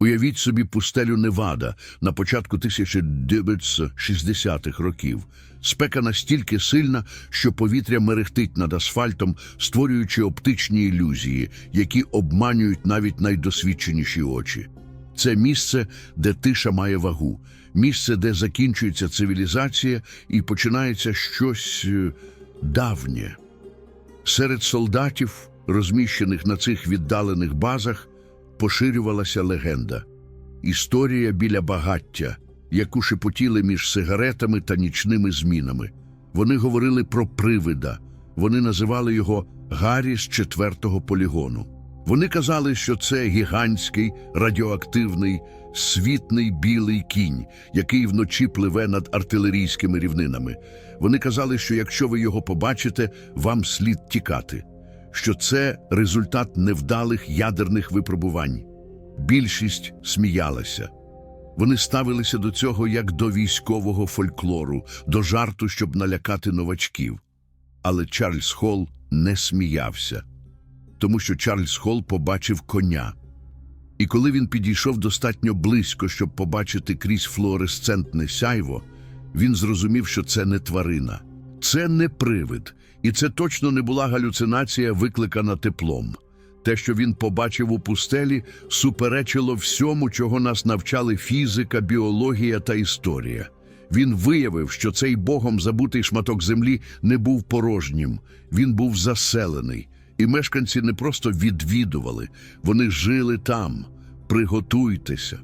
Уявіть собі пустелю Невада на початку 1960-х років. Спека настільки сильна, що повітря мерехтить над асфальтом, створюючи оптичні ілюзії, які обманюють навіть найдосвідченіші очі. Це місце, де тиша має вагу, місце, де закінчується цивілізація і починається щось е, давнє. Серед солдатів, розміщених на цих віддалених базах, поширювалася легенда. Історія біля багаття, яку шепотіли між сигаретами та нічними змінами. Вони говорили про привида, вони називали його Гаррі з четвертого полігону. Вони казали, що це гігантський, радіоактивний, світний білий кінь, який вночі пливе над артилерійськими рівнинами. Вони казали, що якщо ви його побачите, вам слід тікати, що це результат невдалих ядерних випробувань. Більшість сміялася. Вони ставилися до цього як до військового фольклору, до жарту, щоб налякати новачків. Але Чарльз Холл не сміявся, тому що Чарльз Холл побачив коня. І коли він підійшов достатньо близько, щоб побачити крізь флуоресцентне сяйво, він зрозумів, що це не тварина, це не привид, і це точно не була галюцинація, викликана теплом. Те, що він побачив у пустелі, суперечило всьому, чого нас навчали фізика, біологія та історія. Він виявив, що цей богом забутий шматок землі не був порожнім, він був заселений. І мешканці не просто відвідували, вони жили там. Приготуйтеся.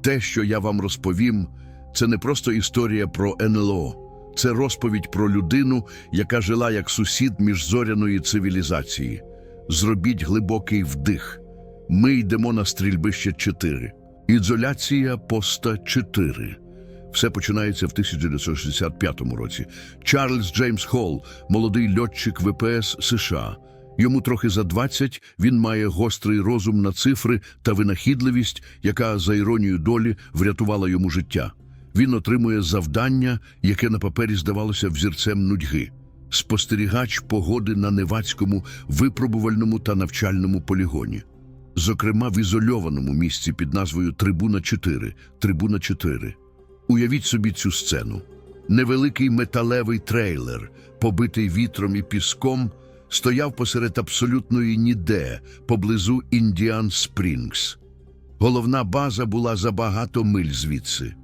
Те, що я вам розповім, це не просто історія про НЛО, це розповідь про людину, яка жила як сусід міжзоряної цивілізації. Зробіть глибокий вдих. Ми йдемо на стрільбище 4. Ізоляція поста 4. Все починається в 1965 році. Чарльз Джеймс Холл, молодий льотчик ВПС США. Йому трохи за 20, він має гострий розум на цифри та винахідливість, яка, за іронією долі, врятувала йому життя. Він отримує завдання, яке на папері здавалося взірцем нудьги. Спостерігач погоди на Невацькому випробувальному та навчальному полігоні. Зокрема, в ізольованому місці під назвою Трибуна 4. Трибуна 4. Уявіть собі цю сцену. Невеликий металевий трейлер, побитий вітром і піском, стояв посеред абсолютної ніде, поблизу Індіан Спрінгс. Головна база була за багато миль звідси.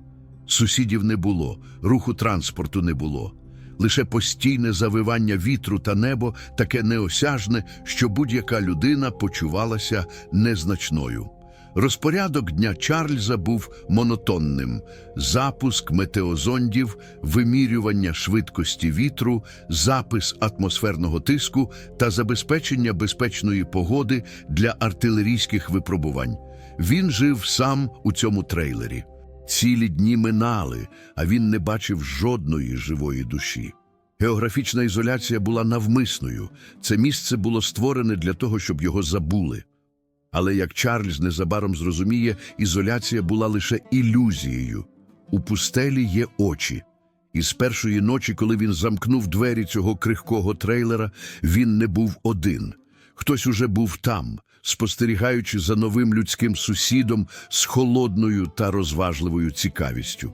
Сусідів не було, руху транспорту не було. Лише постійне завивання вітру та небо таке неосяжне, що будь-яка людина почувалася незначною. Розпорядок дня Чарльза був монотонним: запуск метеозондів, вимірювання швидкості вітру, запис атмосферного тиску та забезпечення безпечної погоди для артилерійських випробувань. Він жив сам у цьому трейлері. Цілі дні минали, а він не бачив жодної живої душі. Географічна ізоляція була навмисною. Це місце було створене для того, щоб його забули. Але як Чарльз незабаром зрозуміє, ізоляція була лише ілюзією. У пустелі є очі. І з першої ночі, коли він замкнув двері цього крихкого трейлера, він не був один. Хтось уже був там, спостерігаючи за новим людським сусідом з холодною та розважливою цікавістю.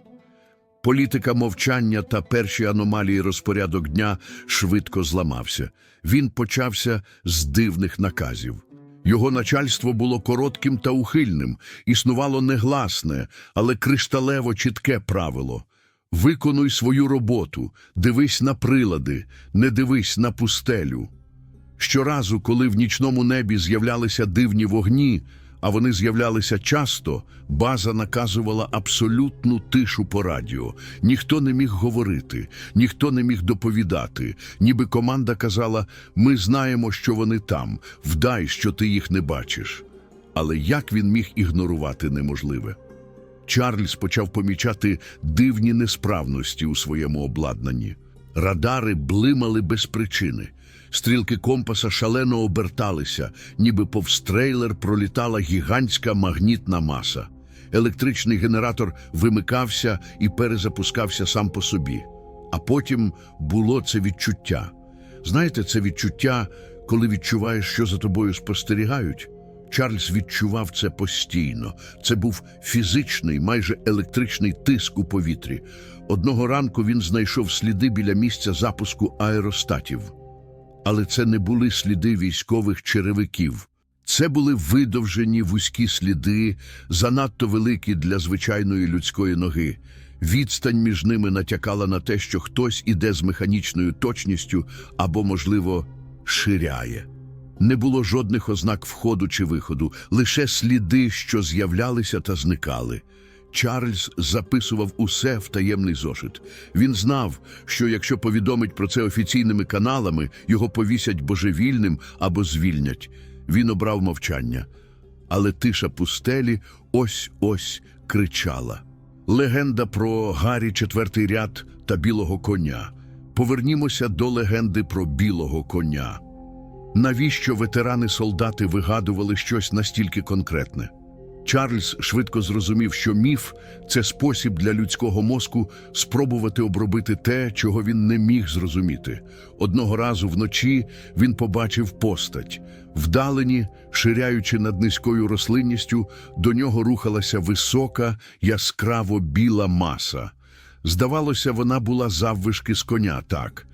Політика мовчання та перші аномалії розпорядок дня швидко зламався. Він почався з дивних наказів. Його начальство було коротким та ухильним, існувало негласне, але кришталево чітке правило. Виконуй свою роботу, дивись на прилади, не дивись на пустелю. Щоразу, коли в нічному небі з'являлися дивні вогні, а вони з'являлися часто, база наказувала абсолютну тишу по радіо. Ніхто не міг говорити, ніхто не міг доповідати. Ніби команда казала: ми знаємо, що вони там, вдай, що ти їх не бачиш. Але як він міг ігнорувати неможливе? Чарльз почав помічати дивні несправності у своєму обладнанні. Радари блимали без причини. Стрілки компаса шалено оберталися, ніби повз трейлер пролітала гігантська магнітна маса. Електричний генератор вимикався і перезапускався сам по собі. А потім було це відчуття. Знаєте, це відчуття, коли відчуваєш, що за тобою спостерігають. Чарльз відчував це постійно. Це був фізичний, майже електричний тиск у повітрі. Одного ранку він знайшов сліди біля місця запуску аеростатів. Але це не були сліди військових черевиків. Це були видовжені вузькі сліди, занадто великі для звичайної людської ноги. Відстань між ними натякала на те, що хтось іде з механічною точністю або, можливо, ширяє. Не було жодних ознак входу чи виходу, лише сліди, що з'являлися та зникали. Чарльз записував усе в таємний зошит. Він знав, що якщо повідомить про це офіційними каналами, його повісять божевільним або звільнять. Він обрав мовчання. Але тиша пустелі ось-ось кричала. Легенда про Гаррі четвертий ряд та білого коня. Повернімося до легенди про білого коня. Навіщо ветерани-солдати вигадували щось настільки конкретне? Чарльз швидко зрозумів, що міф це спосіб для людського мозку спробувати обробити те, чого він не міг зрозуміти. Одного разу вночі він побачив постать. Вдалені, ширяючи над низькою рослинністю, до нього рухалася висока, яскраво біла маса. Здавалося, вона була заввишки з коня, так,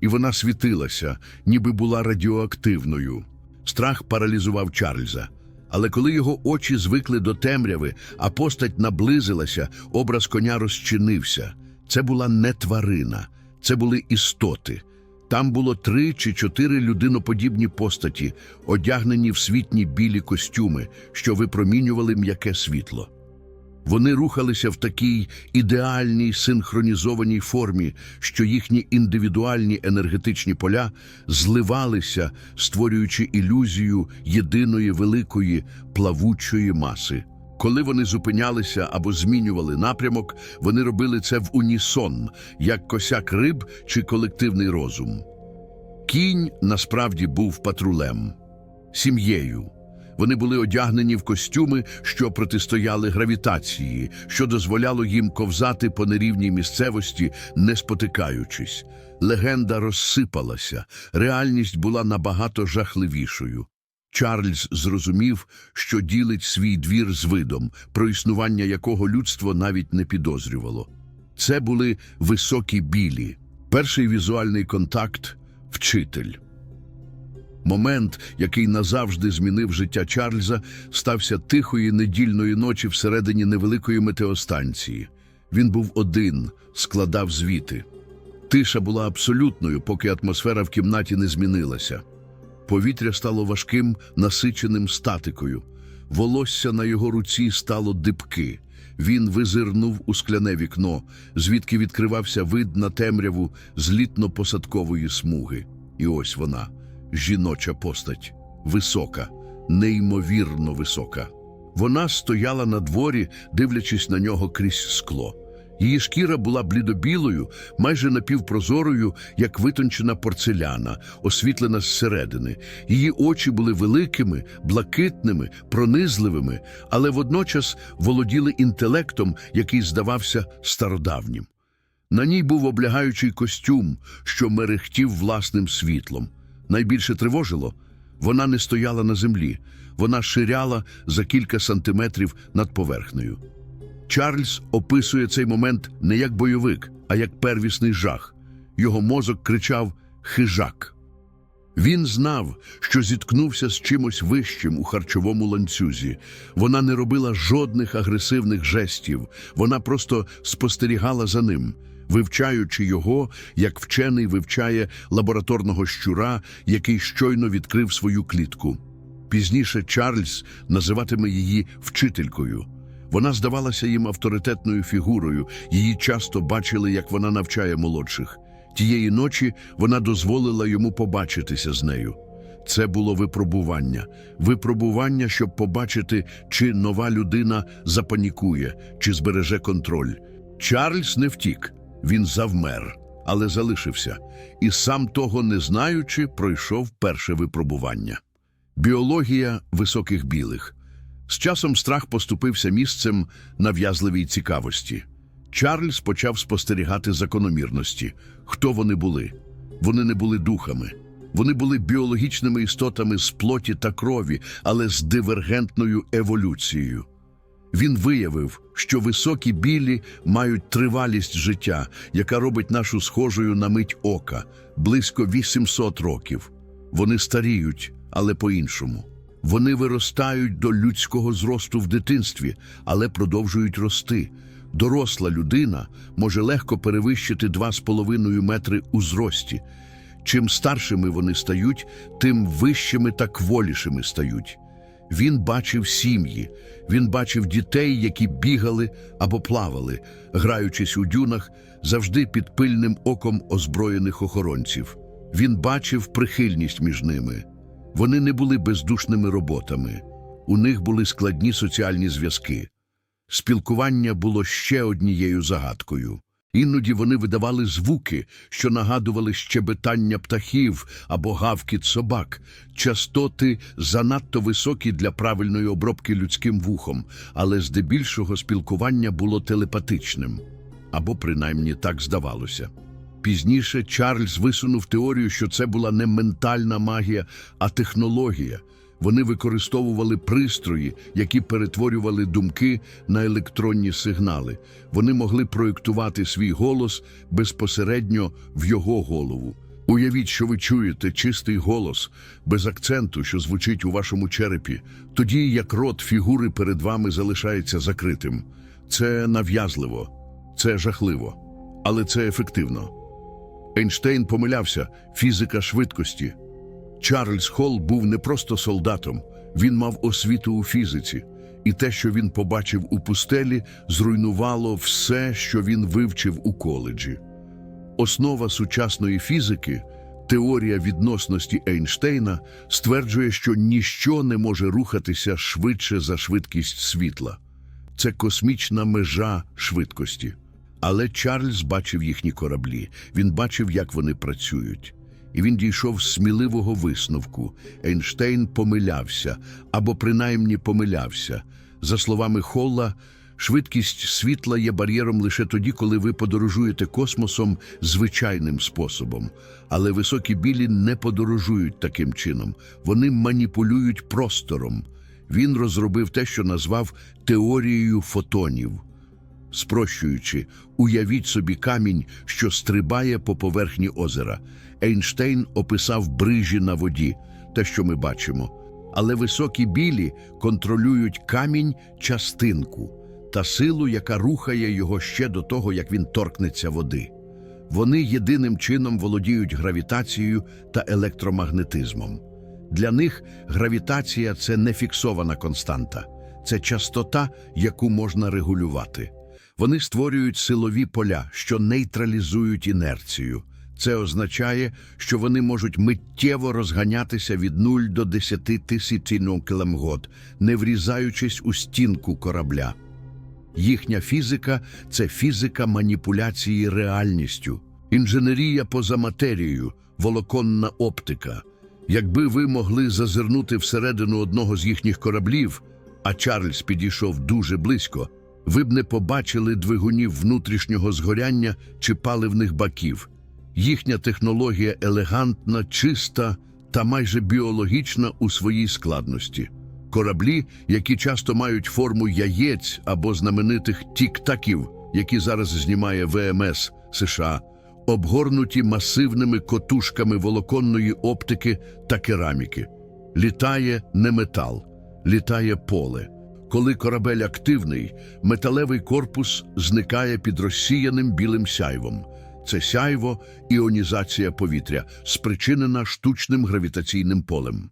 і вона світилася, ніби була радіоактивною. Страх паралізував Чарльза. Але коли його очі звикли до темряви, а постать наблизилася, образ коня розчинився. Це була не тварина, це були істоти. Там було три чи чотири людиноподібні постаті, одягнені в світні білі костюми, що випромінювали м'яке світло. Вони рухалися в такій ідеальній синхронізованій формі, що їхні індивідуальні енергетичні поля зливалися, створюючи ілюзію єдиної великої плавучої маси. Коли вони зупинялися або змінювали напрямок, вони робили це в унісон, як косяк риб чи колективний розум. Кінь насправді був патрулем, сім'єю. Вони були одягнені в костюми, що протистояли гравітації, що дозволяло їм ковзати по нерівній місцевості, не спотикаючись. Легенда розсипалася, реальність була набагато жахливішою. Чарльз зрозумів, що ділить свій двір з видом, про існування якого людство навіть не підозрювало. Це були високі білі. Перший візуальний контакт вчитель. Момент, який назавжди змінив життя Чарльза, стався тихої недільної ночі всередині невеликої метеостанції. Він був один, складав звіти. Тиша була абсолютною, поки атмосфера в кімнаті не змінилася. Повітря стало важким, насиченим статикою. Волосся на його руці стало дибки. Він визирнув у скляне вікно, звідки відкривався вид на темряву злітно-посадкової смуги. І ось вона жіноча постать, висока, неймовірно висока. Вона стояла на дворі, дивлячись на нього крізь скло. Її шкіра була блідобілою, майже напівпрозорою, як витончена порцеляна, освітлена зсередини. Її очі були великими, блакитними, пронизливими, але водночас володіли інтелектом, який здавався стародавнім. На ній був облягаючий костюм, що мерехтів власним світлом. Найбільше тривожило вона не стояла на землі, вона ширяла за кілька сантиметрів над поверхнею. Чарльз описує цей момент не як бойовик, а як первісний жах. Його мозок кричав хижак. Він знав, що зіткнувся з чимось вищим у харчовому ланцюзі. Вона не робила жодних агресивних жестів, вона просто спостерігала за ним, вивчаючи його, як вчений вивчає лабораторного щура, який щойно відкрив свою клітку. Пізніше Чарльз називатиме її вчителькою. Вона здавалася їм авторитетною фігурою, її часто бачили, як вона навчає молодших. Тієї ночі вона дозволила йому побачитися з нею. Це було випробування, випробування, щоб побачити, чи нова людина запанікує, чи збереже контроль. Чарльз не втік, він завмер, але залишився, і сам того не знаючи, пройшов перше випробування. Біологія високих білих. З часом страх поступився місцем нав'язливій цікавості. Чарльз почав спостерігати закономірності. Хто вони були? Вони не були духами. Вони були біологічними істотами з плоті та крові, але з дивергентною еволюцією. Він виявив, що високі білі мають тривалість життя, яка робить нашу схожою на мить ока близько 800 років. Вони старіють, але по-іншому. Вони виростають до людського зросту в дитинстві, але продовжують рости. Доросла людина може легко перевищити 2,5 метри у зрості. Чим старшими вони стають, тим вищими та кволішими стають. Він бачив сім'ї, він бачив дітей, які бігали або плавали, граючись у дюнах, завжди під пильним оком озброєних охоронців. Він бачив прихильність між ними. Вони не були бездушними роботами, у них були складні соціальні зв'язки. Спілкування було ще однією загадкою. Іноді вони видавали звуки, що нагадували щебетання птахів або гавкіт собак, частоти занадто високі для правильної обробки людським вухом, але здебільшого спілкування було телепатичним, або принаймні так здавалося. Пізніше Чарльз висунув теорію, що це була не ментальна магія, а технологія. Вони використовували пристрої, які перетворювали думки на електронні сигнали. Вони могли проєктувати свій голос безпосередньо в його голову. Уявіть, що ви чуєте чистий голос без акценту, що звучить у вашому черепі, тоді як рот фігури перед вами залишається закритим. Це нав'язливо, це жахливо, але це ефективно. Ейнштейн помилявся фізика швидкості. Чарльз Холл був не просто солдатом, він мав освіту у фізиці, і те, що він побачив у пустелі, зруйнувало все, що він вивчив у коледжі. Основа сучасної фізики, теорія відносності Ейнштейна, стверджує, що ніщо не може рухатися швидше за швидкість світла. Це космічна межа швидкості. Але Чарльз бачив їхні кораблі, він бачив, як вони працюють. І він дійшов сміливого висновку. Ейнштейн помилявся, або принаймні помилявся. За словами Холла, швидкість світла є бар'єром лише тоді, коли ви подорожуєте космосом звичайним способом. Але високі білі не подорожують таким чином. Вони маніпулюють простором. Він розробив те, що назвав теорією фотонів. Спрощуючи, уявіть собі камінь, що стрибає по поверхні озера. Ейнштейн описав брижі на воді, те, що ми бачимо. Але високі білі контролюють камінь частинку та силу, яка рухає його ще до того, як він торкнеться води. Вони єдиним чином володіють гравітацією та електромагнетизмом. Для них гравітація це не фіксована константа, це частота, яку можна регулювати. Вони створюють силові поля, що нейтралізують інерцію. Це означає, що вони можуть миттєво розганятися від 0 до 10 тисяч кіломгод, не врізаючись у стінку корабля. Їхня фізика це фізика маніпуляції реальністю, інженерія поза матерією, волоконна оптика. Якби ви могли зазирнути всередину одного з їхніх кораблів, а Чарльз підійшов дуже близько, ви б не побачили двигунів внутрішнього згоряння чи паливних баків. Їхня технологія елегантна, чиста та майже біологічна у своїй складності. Кораблі, які часто мають форму яєць або знаменитих тік-таків, які зараз знімає ВМС США, обгорнуті масивними котушками волоконної оптики та кераміки. Літає не метал, літає поле. Коли корабель активний, металевий корпус зникає під розсіяним білим сяйвом. Це сяйво іонізація повітря, спричинена штучним гравітаційним полем.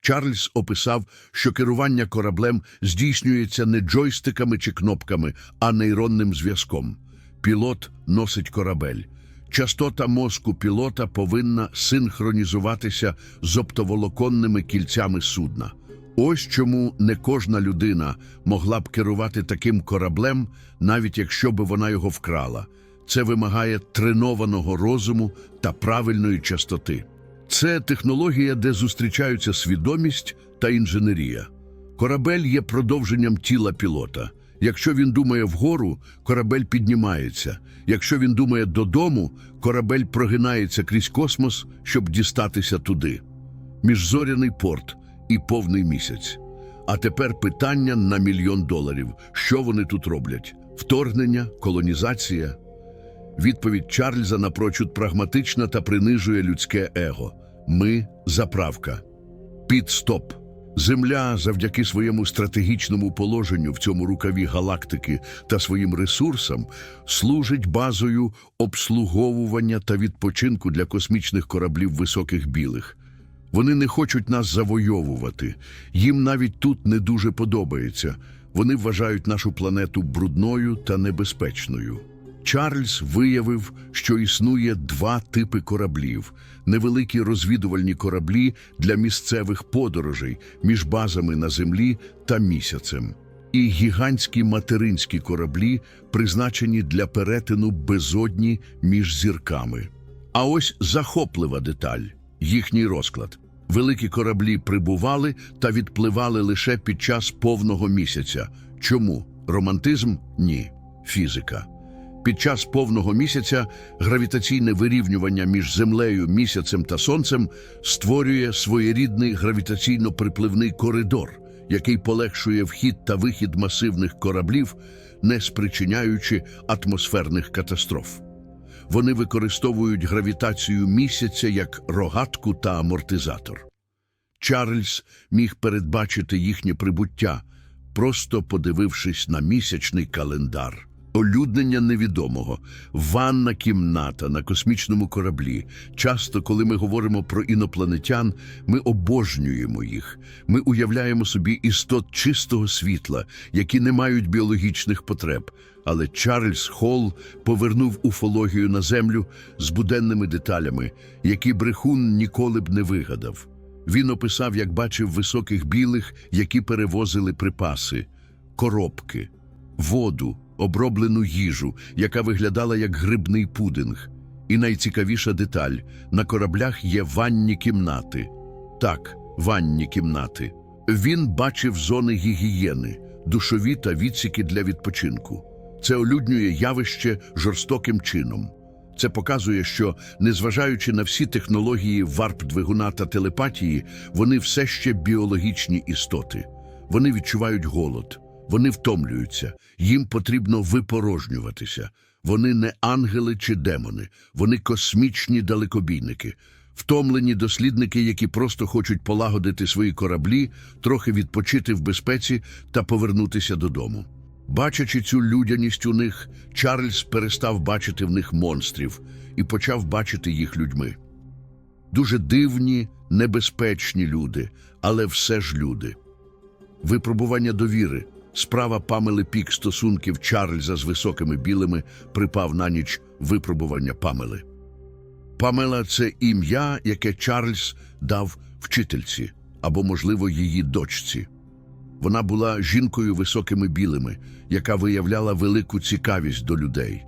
Чарльз описав, що керування кораблем здійснюється не джойстиками чи кнопками, а нейронним зв'язком. Пілот носить корабель. Частота мозку пілота повинна синхронізуватися з оптоволоконними кільцями судна. Ось чому не кожна людина могла б керувати таким кораблем, навіть якщо б вона його вкрала. Це вимагає тренованого розуму та правильної частоти. Це технологія, де зустрічаються свідомість та інженерія. Корабель є продовженням тіла пілота. Якщо він думає вгору, корабель піднімається. Якщо він думає додому, корабель прогинається крізь космос, щоб дістатися туди. Міжзоряний порт і повний місяць. А тепер питання на мільйон доларів. Що вони тут роблять? Вторгнення, колонізація? Відповідь Чарльза напрочуд прагматична та принижує людське его. Ми заправка. Підстоп. Земля завдяки своєму стратегічному положенню в цьому рукаві галактики та своїм ресурсам служить базою обслуговування та відпочинку для космічних кораблів високих білих. Вони не хочуть нас завойовувати. Їм навіть тут не дуже подобається. Вони вважають нашу планету брудною та небезпечною. Чарльз виявив, що існує два типи кораблів: невеликі розвідувальні кораблі для місцевих подорожей між базами на землі та місяцем, і гігантські материнські кораблі, призначені для перетину безодні між зірками. А ось захоплива деталь їхній розклад. Великі кораблі прибували та відпливали лише під час повного місяця. Чому? Романтизм? Ні. Фізика. Під час повного місяця гравітаційне вирівнювання між Землею, місяцем та Сонцем створює своєрідний гравітаційно-припливний коридор, який полегшує вхід та вихід масивних кораблів, не спричиняючи атмосферних катастроф. Вони використовують гравітацію місяця як рогатку та амортизатор. Чарльз міг передбачити їхнє прибуття, просто подивившись на місячний календар. Олюднення невідомого, ванна кімната на космічному кораблі. Часто, коли ми говоримо про інопланетян, ми обожнюємо їх. Ми уявляємо собі істот чистого світла, які не мають біологічних потреб. Але Чарльз Холл повернув уфологію на землю з буденними деталями, які брехун ніколи б не вигадав. Він описав, як бачив високих білих, які перевозили припаси, коробки, воду, оброблену їжу, яка виглядала як грибний пудинг. І найцікавіша деталь на кораблях є ванні кімнати. Так, ванні кімнати. Він бачив зони гігієни, душові та відсіки для відпочинку. Це олюднює явище жорстоким чином. Це показує, що, незважаючи на всі технології варп-двигуна та телепатії, вони все ще біологічні істоти. Вони відчувають голод, вони втомлюються, їм потрібно випорожнюватися. Вони не ангели чи демони, вони космічні далекобійники, втомлені дослідники, які просто хочуть полагодити свої кораблі, трохи відпочити в безпеці та повернутися додому. Бачачи цю людяність у них, Чарльз перестав бачити в них монстрів і почав бачити їх людьми. Дуже дивні, небезпечні люди, але все ж люди. Випробування довіри, справа Памели Пік стосунків Чарльза з високими білими припав на ніч випробування Памели. Памела це ім'я, яке Чарльз дав вчительці або, можливо, її дочці. Вона була жінкою високими білими, яка виявляла велику цікавість до людей.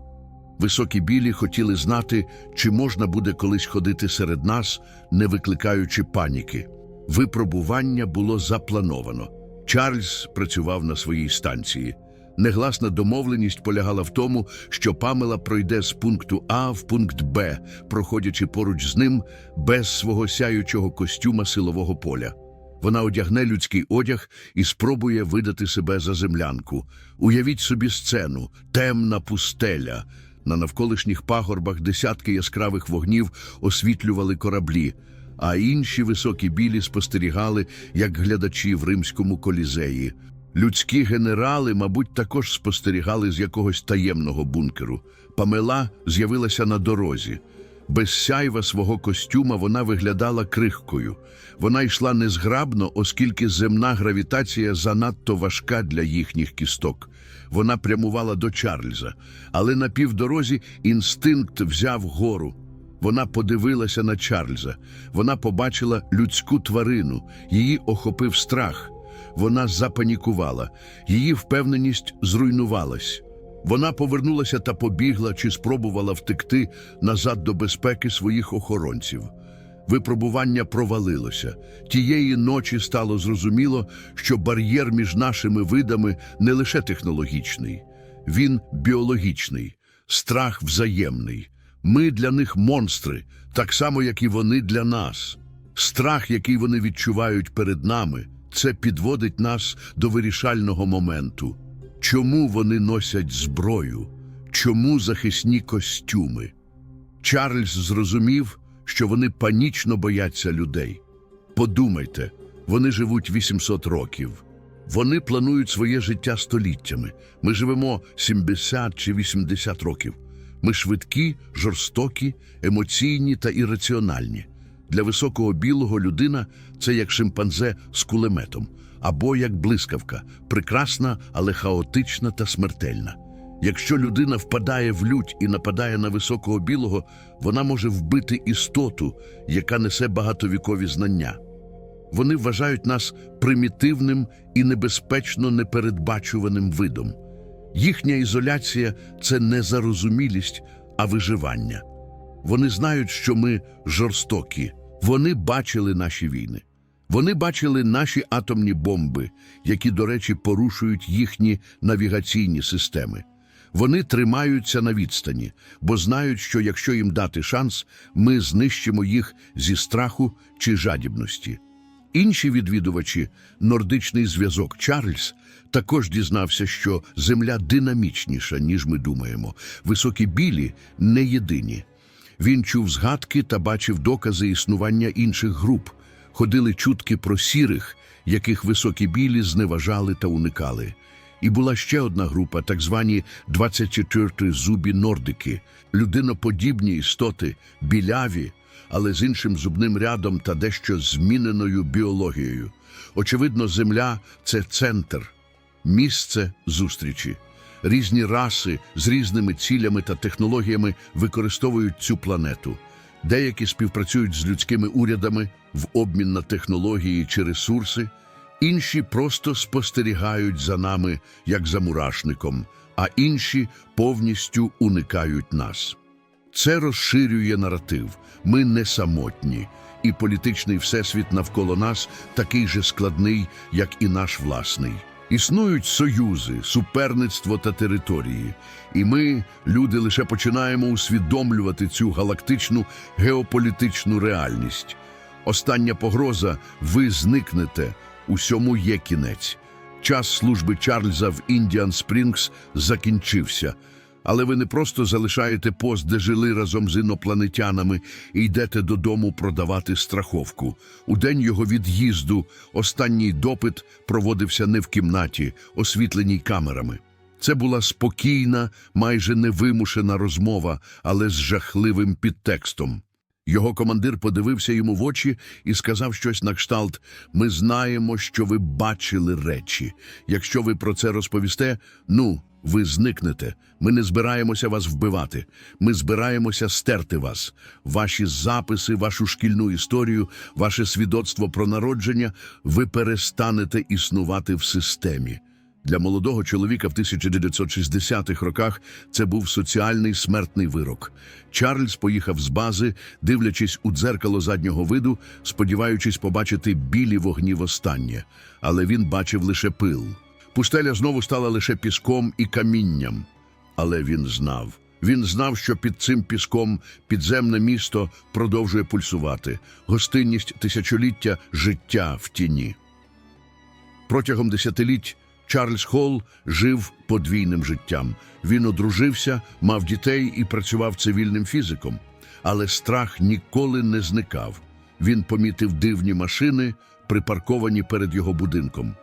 Високі білі хотіли знати, чи можна буде колись ходити серед нас, не викликаючи паніки. Випробування було заплановано. Чарльз працював на своїй станції. Негласна домовленість полягала в тому, що Памела пройде з пункту А в пункт Б, проходячи поруч з ним без свого сяючого костюма силового поля. Вона одягне людський одяг і спробує видати себе за землянку. Уявіть собі сцену, темна пустеля. На навколишніх пагорбах десятки яскравих вогнів освітлювали кораблі, а інші високі білі спостерігали, як глядачі в римському колізеї. Людські генерали, мабуть, також спостерігали з якогось таємного бункеру. Памела з'явилася на дорозі. Без сяйва свого костюма вона виглядала крихкою. Вона йшла незграбно, оскільки земна гравітація занадто важка для їхніх кісток. Вона прямувала до Чарльза, але на півдорозі інстинкт взяв гору. Вона подивилася на Чарльза. Вона побачила людську тварину, її охопив страх. Вона запанікувала, її впевненість зруйнувалась. Вона повернулася та побігла чи спробувала втекти назад до безпеки своїх охоронців. Випробування провалилося. Тієї ночі стало зрозуміло, що бар'єр між нашими видами не лише технологічний, він біологічний, страх взаємний. Ми для них монстри, так само, як і вони для нас. Страх, який вони відчувають перед нами, це підводить нас до вирішального моменту. Чому вони носять зброю? Чому захисні костюми? Чарльз зрозумів, що вони панічно бояться людей. Подумайте, вони живуть 800 років. Вони планують своє життя століттями. Ми живемо 70 чи 80 років. Ми швидкі, жорстокі, емоційні та ірраціональні. Для високого білого людина це як шимпанзе з кулеметом, або як блискавка, прекрасна, але хаотична та смертельна. Якщо людина впадає в лють і нападає на високого білого, вона може вбити істоту, яка несе багатовікові знання. Вони вважають нас примітивним і небезпечно непередбачуваним видом. Їхня ізоляція це не зарозумілість, а виживання. Вони знають, що ми жорстокі. Вони бачили наші війни. Вони бачили наші атомні бомби, які, до речі, порушують їхні навігаційні системи. Вони тримаються на відстані, бо знають, що якщо їм дати шанс, ми знищимо їх зі страху чи жадібності. Інші відвідувачі, нордичний зв'язок Чарльз, також дізнався, що Земля динамічніша, ніж ми думаємо. Високі білі не єдині. Він чув згадки та бачив докази існування інших груп. Ходили чутки про сірих, яких високі білі зневажали та уникали. І була ще одна група, так звані 24 зубі нордики, людиноподібні істоти, біляві, але з іншим зубним рядом та дещо зміненою біологією. Очевидно, Земля це центр, місце зустрічі. Різні раси з різними цілями та технологіями використовують цю планету. Деякі співпрацюють з людськими урядами в обмін на технології чи ресурси, інші просто спостерігають за нами, як за мурашником, а інші повністю уникають нас. Це розширює наратив. Ми не самотні, і політичний всесвіт навколо нас такий же складний, як і наш власний. Існують союзи, суперництво та території, і ми, люди, лише починаємо усвідомлювати цю галактичну геополітичну реальність. Остання погроза ви зникнете, усьому є кінець. Час служби Чарльза в Індіан Спрінгс закінчився. Але ви не просто залишаєте пост, де жили разом з інопланетянами, і йдете додому продавати страховку. У день його від'їзду останній допит проводився не в кімнаті, освітленій камерами. Це була спокійна, майже невимушена розмова, але з жахливим підтекстом. Його командир подивився йому в очі і сказав щось на кшталт: Ми знаємо, що ви бачили речі. Якщо ви про це розповісте, ну, ви зникнете. Ми не збираємося вас вбивати. Ми збираємося стерти вас. Ваші записи, вашу шкільну історію, ваше свідоцтво про народження, ви перестанете існувати в системі. Для молодого чоловіка в 1960-х роках це був соціальний смертний вирок. Чарльз поїхав з бази, дивлячись у дзеркало заднього виду, сподіваючись побачити білі вогні востаннє. Але він бачив лише пил. Пустеля знову стала лише піском і камінням. Але він знав. Він знав, що під цим піском підземне місто продовжує пульсувати. Гостинність тисячоліття життя в тіні. Протягом десятиліть Чарльз Холл жив подвійним життям. Він одружився, мав дітей і працював цивільним фізиком. Але страх ніколи не зникав. Він помітив дивні машини, припарковані перед його будинком.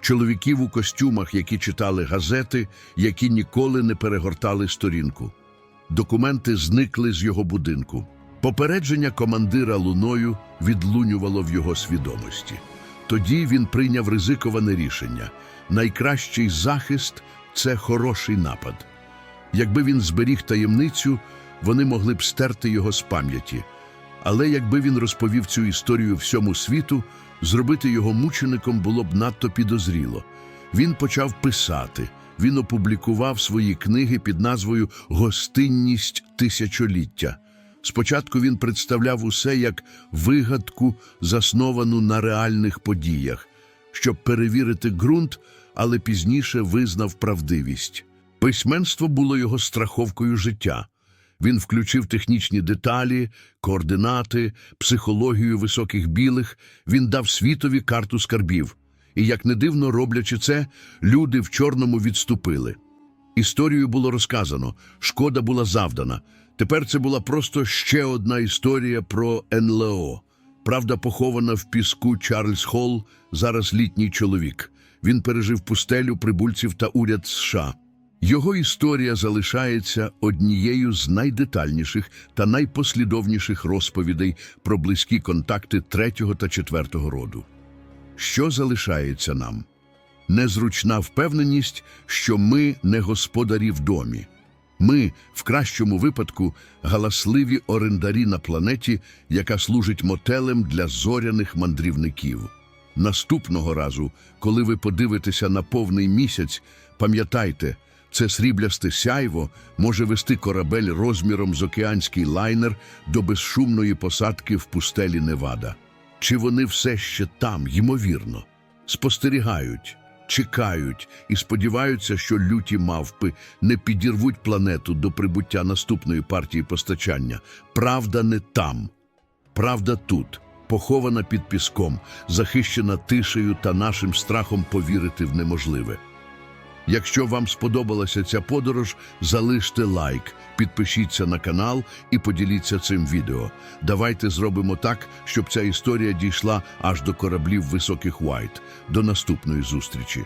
Чоловіків у костюмах, які читали газети, які ніколи не перегортали сторінку. Документи зникли з його будинку. Попередження командира луною відлунювало в його свідомості. Тоді він прийняв ризиковане рішення. Найкращий захист це хороший напад. Якби він зберіг таємницю, вони могли б стерти його з пам'яті. Але якби він розповів цю історію всьому світу, зробити його мучеником було б надто підозріло. Він почав писати. Він опублікував свої книги під назвою Гостинність тисячоліття. Спочатку він представляв усе як вигадку, засновану на реальних подіях, щоб перевірити ґрунт, але пізніше визнав правдивість. Письменство було його страховкою життя. Він включив технічні деталі, координати, психологію високих білих, він дав світові карту скарбів. І, як не дивно, роблячи це, люди в чорному відступили. Історію було розказано, шкода була завдана. Тепер це була просто ще одна історія про НЛО. Правда, похована в піску Чарльз Холл, зараз літній чоловік. Він пережив пустелю прибульців та уряд США. Його історія залишається однією з найдетальніших та найпослідовніших розповідей про близькі контакти третього та четвертого роду. Що залишається нам? Незручна впевненість, що ми не господарі в домі. Ми, в кращому випадку, галасливі орендарі на планеті, яка служить мотелем для зоряних мандрівників. Наступного разу, коли ви подивитеся на повний місяць, пам'ятайте, це сріблясте сяйво може вести корабель розміром з океанський лайнер до безшумної посадки в пустелі Невада. Чи вони все ще там, ймовірно, спостерігають, чекають і сподіваються, що люті мавпи не підірвуть планету до прибуття наступної партії постачання. Правда не там. Правда тут, похована під піском, захищена тишею та нашим страхом повірити в неможливе. Якщо вам сподобалася ця подорож, залиште лайк, підпишіться на канал і поділіться цим відео. Давайте зробимо так, щоб ця історія дійшла аж до кораблів високих Уайт. До наступної зустрічі.